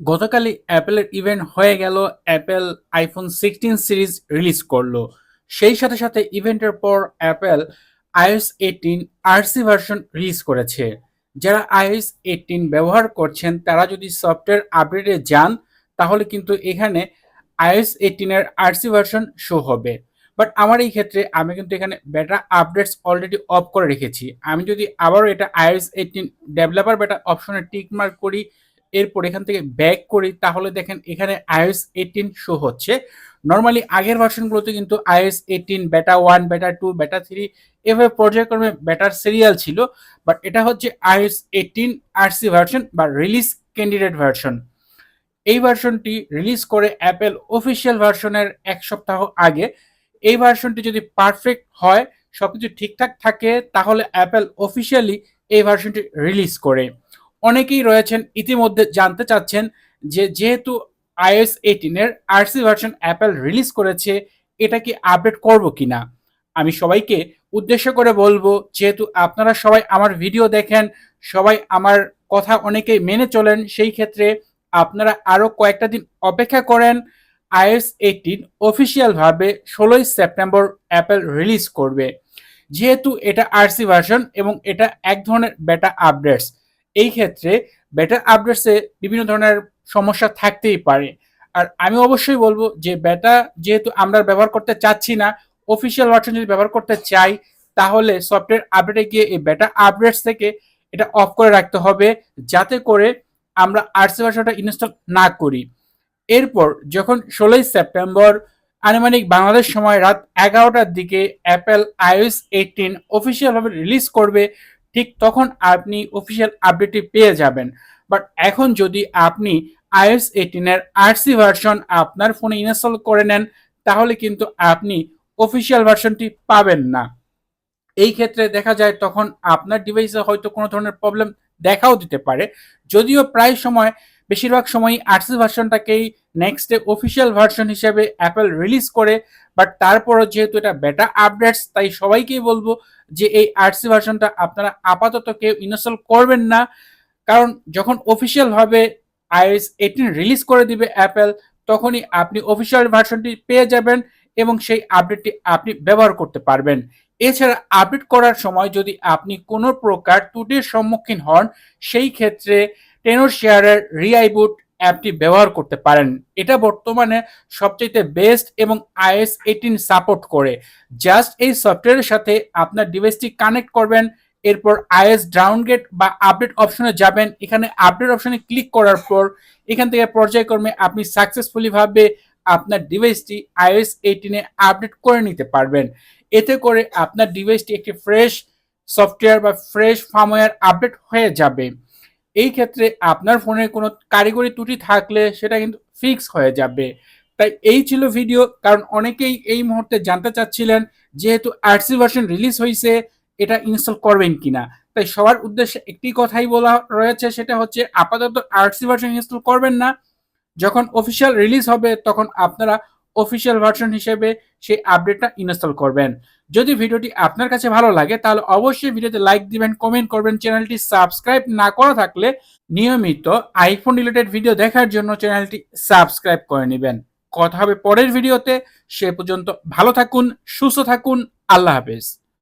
গতকালই অ্যাপেলের ইভেন্ট হয়ে গেল, Apple iPhone sixteen series release করল। সেই সাথে সাথে ইভেন্টের পর Apple iOS eighteen RC version release করেছে। যারা আইএস এইটিন ব্যবহার করছেন, তারা যদি সফটওয়্যার আপডেটে যান, তাহলে কিন্তু এখানে আইএস এইটিনের আরসি ভার্সন শো হবে। বাট আমার এই ক্ষেত্রে আমি কিন্তু এখানে বেটা আপডেটস অলরেডি অফ করে রেখেছি। আমি যদি আবারও এটা আইএস এইটিন ডেভেলপার বেটা অপশনে টিক মার্ক করি এরপর এখান থেকে ব্যাক করি, তাহলে দেখেন এখানে আইএস এইটিন শো হচ্ছে। নর্মালি আগের ভার্সনগুলোতে কিন্তু iOS eighteen beta one beta two beta three এভাবে পর্যায়ক্রমে বেটার সিরিয়াল ছিল বাট এটা হচ্ছে আইএস এইটিন আরসি ভার্সন বা রিলিজ ক্যান্ডিডেট ভার্সন এই ভার্সনটি রিলিজ করে অ্যাপেল অফিসিয়াল ভার্সনের এক সপ্তাহ আগে। এই ভার্সনটি যদি পারফেক্ট হয়, সবকিছু ঠিকঠাক থাকে, তাহলে অ্যাপেল অফিসিয়ালি এই ভার্সনটি রিলিজ করে। অনেকেই রয়েছেন, ইতিমধ্যে জানতে চাচ্ছেন যে যেহেতু আইএস এইটিনের আরসি ভার্সন অ্যাপেল রিলিজ করেছে, এটা কি আপডেট করব কিনা? আমি সবাইকে উদ্দেশ্য করে বলব, যেহেতু আপনারা সবাই আমার ভিডিও দেখেন, সবাই আমার কথা অনেকেই মেনে চলেন, সেই ক্ষেত্রে আপনারা আরও কয়েকটা দিন অপেক্ষা করেন আইএস এইটিন অফিসিয়ালভাবে ষোলোই সেপ্টেম্বর অ্যাপেল রিলিজ করবে। যেহেতু এটা আরসি ভার্সন এবং এটা এক ধরনের বেটা আপডেটস এই ক্ষেত্রে বেটার আপডেটসে বিভিন্ন ধরনের সমস্যা থাকতেই পারে। আর আমি অবশ্যই বলব যে বেটা যেহেতু আমরা ব্যবহার করতে চাচ্ছি না অফিসিয়াল ভার্সন যদি ব্যবহার করতে চাই, তাহলে সফটওয়্যার আপডেটে গিয়ে এই বেটা আপডেটস থেকে এটা অফ করে রাখতে হবে, যাতে করে আমরা আরসি ভার্সনটা ইনস্টল না করি। এরপর যখন ষোলোই সেপ্টেম্বর, আনুমানিক বাংলাদেশ সময় রাত এগারোটার দিকে অ্যাপেল আইওএস এইটিন অফিসিয়ালভাবে রিলিজ করবে ঠিক তখন আপনি অফিসিয়াল আপডেটটি পেয়ে যাবেন। বাট এখন যদি আপনি আইএস এইটিনের আরসি ভার্সন আপনার ফোনে ইনস্টল করে নেন, তাহলে কিন্তু আপনি অফিসিয়াল ভার্সনটি পাবেন না। এই ক্ষেত্রে দেখা যায় তখন আপনার ডিভাইসে হয়তো কোনো ধরনের প্রবলেম দেখাও দিতে পারে। যদিও প্রায় সময় বেশিরভাগ সময়ই আরসি ভার্সনটাকেই নেক্সট ডে অফিসিয়াল ভার্সন হিসেবে অ্যাপেল রিলিজ করে বাট তারপরও যেহেতু এটা বেটা আপডেটস তাই সবাইকেই বলব যে এই আরসি ভার্সনটা আপনারা আপাতত কেউ ইনস্টল করবেন না। কারণ যখন অফিসিয়ালভাবে আইএস এইটিন রিলিজ করে দিবে অ্যাপেল তখনই আপনি অফিসিয়াল ভার্সনটি পেয়ে যাবেন এবং সেই আপডেটটি আপনি ব্যবহার করতে পারবেন। এছাড়া আপডেট করার সময় যদি আপনি কোনো প্রকার ত্রুটির সম্মুখীন হন, সেই ক্ষেত্রে টেনর শেয়ারের রিআইবুট অ্যাপটি ব্যবহার করতে পারেন। এটা বর্তমানে সবচেয়ে বেস্ট এবং আইএস এইটিন সাপোর্ট করে। জাস্ট এই সফটওয়্যারের সাথে আপনার ডিভাইসটি কানেক্ট করবেন, এরপর আইএস ডাউনগ্রেড বা আপডেট অপশনে যাবেন। এখানে আপডেট অপশনে ক্লিক করার পর এখান থেকে পর্যায়ক্রমে আপনি সাকসেসফুলি ভাবে আপনার ডিভাইসটি আইএস এইটিনে আপডেট করে নিতে পারবেন। এতে করে আপনার ডিভাইসটি একটি ফ্রেশ সফটওয়্যার বা ফ্রেশ ফার্মওয়্যার আপডেট হয়ে যাবে। এই ক্ষেত্রে আপনার ফোনে কোনো কারিগরি ত্রুটি থাকলে সেটা কিন্তু ফিক্স হয়ে যাবে। তাই এই ছিল ভিডিও কারণ অনেকেই এই মুহূর্তে জানতে চাচ্ছিলেন যেহেতু আরসি ভার্সন রিলিজ হয়েছে এটা ইনস্টল করবেন কিনা? তাই সবার উদ্দেশ্যে একটি কথাই বলা রয়েছে, সেটা হচ্ছে আপাতত আরসি ভার্সন ইনস্টল করবেন না। যখন অফিসিয়াল রিলিজ হবে, তখন আপনারা অফিসিয়াল ভার্সন হিসেবে সেই আপডেটটা ইনস্টল করবেন। যদি ভিডিওটি আপনার কাছে ভালো লাগে, তাহলে অবশ্যই ভিডিওতে লাইক দিবেন কমেন্ট করবেন চ্যানেলটি সাবস্ক্রাইব না করা থাকলে নিয়মিত আইফোন রিলেটেড ভিডিও দেখার জন্য চ্যানেলটি সাবস্ক্রাইব করে নেবেন। কথা হবে পরের ভিডিওতে সে পর্যন্ত ভালো থাকুন, সুস্থ থাকুন, আল্লাহ হাফেজ।